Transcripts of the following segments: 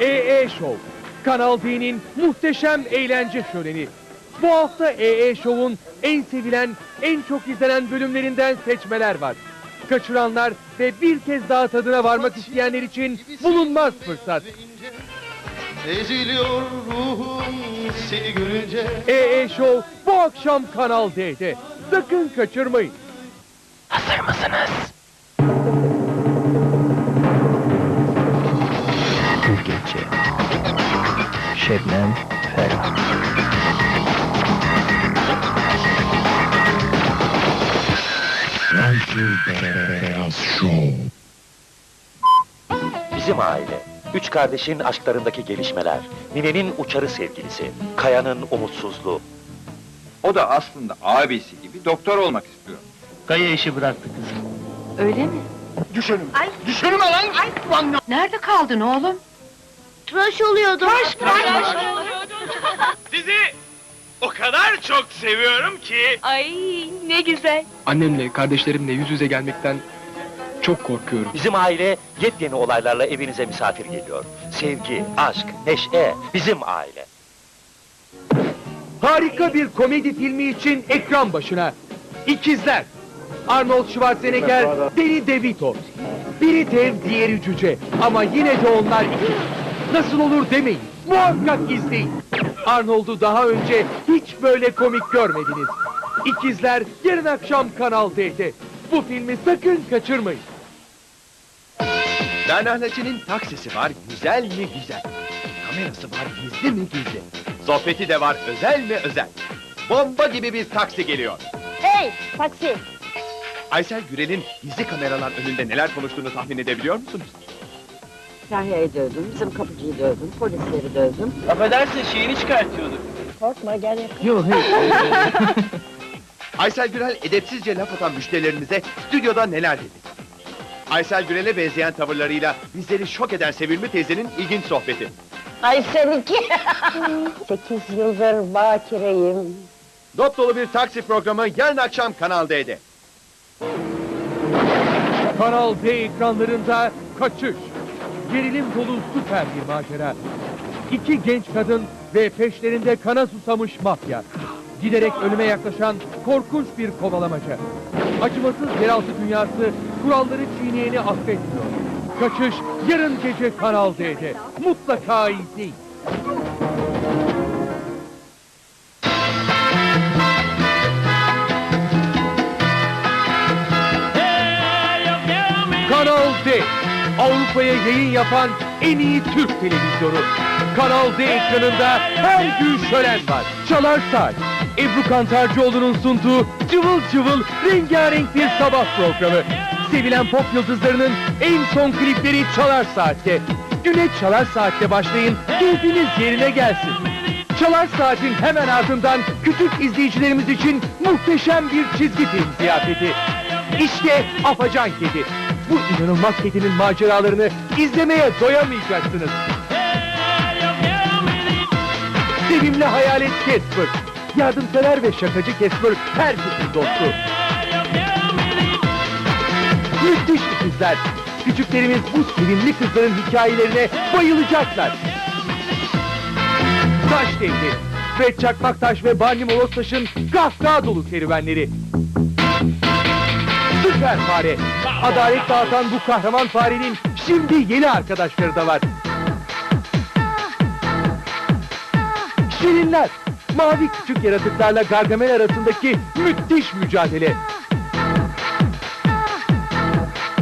EE Show. Kanal D'nin muhteşem eğlence şöleni. Bu hafta EE Show'un en sevilen, en çok izlenen bölümlerinden seçmeler var. Kaçıranlar ve bir kez daha tadına varmak isteyenler için bulunmaz fırsat. Eziliyor ruhum seni görünce EE Show bu akşam Kanal D'de. Sakın kaçırmayın. Hazır mısınız? Şebnem Ferah Bizim aile. Üç kardeşin aşklarındaki gelişmeler. Ninenin uçarı sevgilisi. Kaya'nın umutsuzluğu. O da aslında abisi gibi doktor olmak istiyor. Kaya işi bıraktı kızım. Öyle mi? Düşürme lan! Nerede kaldın oğlum? Tıraş oluyordum. Sizi o kadar çok seviyorum ki Ay ne güzel. Annemle, kardeşlerimle yüz yüze gelmekten çok korkuyorum. Bizim aile yepyeni olaylarla evinize misafir geliyor. Sevgi, aşk, neşe. Bizim aile. Harika bir komedi filmi için ekran başına. İkizler. Arnold Schwarzenegger, Danny DeVito. Biri dev, diğeri cüce. Ama yine de onlar ikiz. Nasıl olur demeyin. Muhakkak izleyin. Arnold'u daha önce hiç böyle komik görmediniz. İkizler yarın akşam Kanal D'de. Bu filmi sakın kaçırmayın. Bernahlacı'nın taksisi var, güzel mi güzel. Kamerası var, gizli mi gizli. Sohbeti de var, özel mi özel. Bomba gibi bir taksi geliyor. Hey taksi. Aysel Gürel'in gizli kameralar önünde neler konuştuğunu tahmin edebiliyor musunuz? Kahya'yı dövdüm, bizim kapıcıyı dövdüm, polisleri dövdüm. affedersin şeyini çıkartıyorduk. Korkma gel yakın. Yok hayır. Aysel Gürel edepsizce laf atan müşterilerimize stüdyoda neler dedi? Aysel Gürel'e benzeyen tavırlarıyla bizleri şok eden Sevimli teyzenin ilginç sohbeti. Ay seninki. Sekiz yıldır bakireyim. Dop dolu bir taksi programı yarın akşam Kanal D'de. Kanal D ekranlarında kaçış. Gerilim dolu süper bir macera. İki genç kadın ve peşlerinde kana susamış mafya. Giderek ölüme yaklaşan korkunç bir kovalamaca. Acımasız yeraltı dünyası kuralları çiğneyeni affetmiyor. Kaçış yarın gece Kanal D'de. Mutlaka izleyin. Yayın yapan en iyi Türk televizyonu. Kanal D ekranında her gün şölen var. Çalar Saat. Ebru Kantarcıoğlu'nun sunduğu cıvıl cıvıl rengarenk bir sabah programı. Sevilen pop yıldızlarının en son klipleri Çalar Saat'te. Güne Çalar Saat'te başlayın, keyfiniz yerine gelsin. Çalar Saat'in hemen ardından küçük izleyicilerimiz için muhteşem bir çizgi film ziyafeti. İşte Afacan Kedi. Bu inanılmaz kedinin maceralarını izlemeye doyamayacaksınız. Sevimli hayalet Casper. Yardımsever ve şakacı Casper herkesin dostu. Müthiş ikizler. Küçüklerimiz bu sevimli kızların hikayelerine bayılacaklar. Taş Devri. Fred Çakmaktaş ve Barney Molostaş'ın kahkaha dolu serüvenleri. Süper fare. Adalet dağıtan bu kahraman farenin şimdi yeni arkadaşları da var. Şirinler. Mavi küçük yaratıklarla Gargamel arasındaki müthiş mücadele.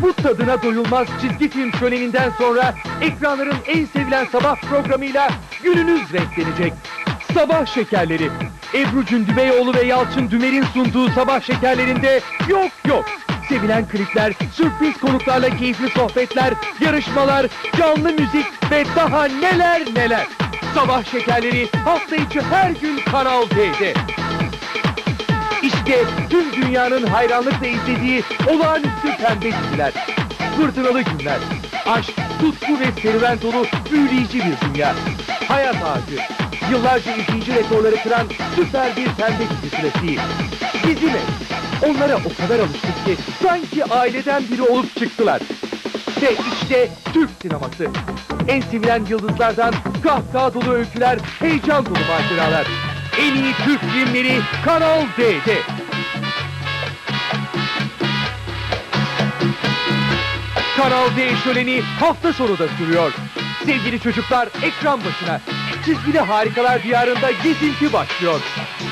Bu tadına doyulmaz çizgi film şöleninden sonra ekranların en sevilen sabah programıyla gününüz renklenecek. Sabah şekerleri. Ebru Cündübeyoğlu ve Yalçın Dümer'in sunduğu sabah şekerlerinde yok yok. Sevilen klipler, sürpriz konuklarla keyifli sohbetler, yarışmalar, canlı müzik ve daha neler neler. Sabah şekerleri hafta içi her gün Kanal D'de. İşte tüm dünyanın hayranlıkla izlediği olağanüstü pembe diziler. Fırtınalı günler. Aşk, tutku ve serüven dolu büyüleyici bir dünya. Hayat ağacı. Yıllarca izleyici rekorları kıran süper bir pembe dizi klasiği. Bizim ev. Onlara o kadar alıştık ki sanki aileden biri olup çıktılar. Ve işte Türk sineması. En sevilen yıldızlardan kahkaha dolu öyküler, heyecan dolu maceralar. En iyi Türk filmleri Kanal D'de. Kanal D şöleni hafta sonu da sürüyor. Sevgili çocuklar ekran başına. Çizgili Harikalar Diyarı'nda gezinti başlıyor.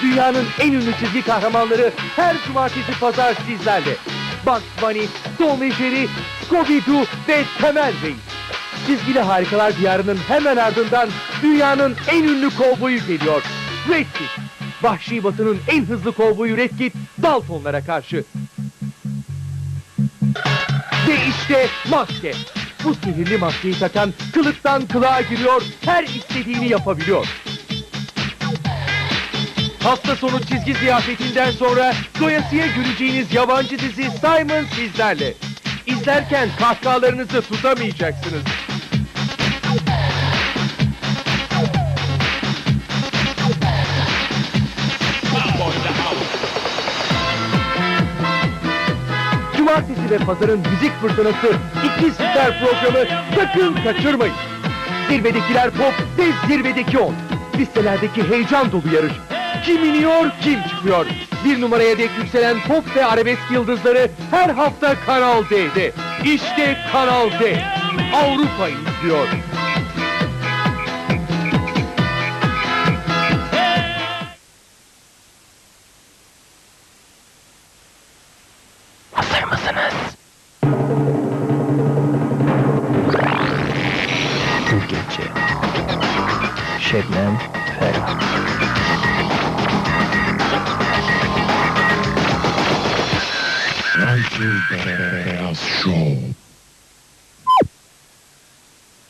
Dünyanın en ünlü çizgi kahramanları her cumartesi pazar sizlerle. Bugs Bunny, Tom ve Jerry, Scooby-Doo ve Temel Reis. Çizgili Harikalar Diyarı'nın hemen ardından dünyanın en ünlü kovboyu geliyor. Red Kit. Vahşi Batı'nın en hızlı kovboyu Red Kit, Daltonlara karşı. Ve işte maske. Bu sihirli maskeyi takan kılıktan kılığa giriyor, her istediğini yapabiliyor. Hafta sonu çizgi ziyafetinden sonra doyasıya güleceğiniz yabancı dizi Simon sizlerle. İzlerken kahkahalarınızı tutamayacaksınız. Cumartesi ve pazarın müzik fırtınası iki süper programı sakın kaçırmayın. Zirvedekiler pop ve zirvedeki on. Listelerdeki heyecan dolu yarış. Kim iniyor, kim çıkıyor? Bir numaraya dek yükselen pop ve arabesk yıldızları her hafta Kanal D'de. İşte Kanal D. Avrupa izliyor. Hazır mısınız? Bu gece Şebnem Ferah Beyaz Show.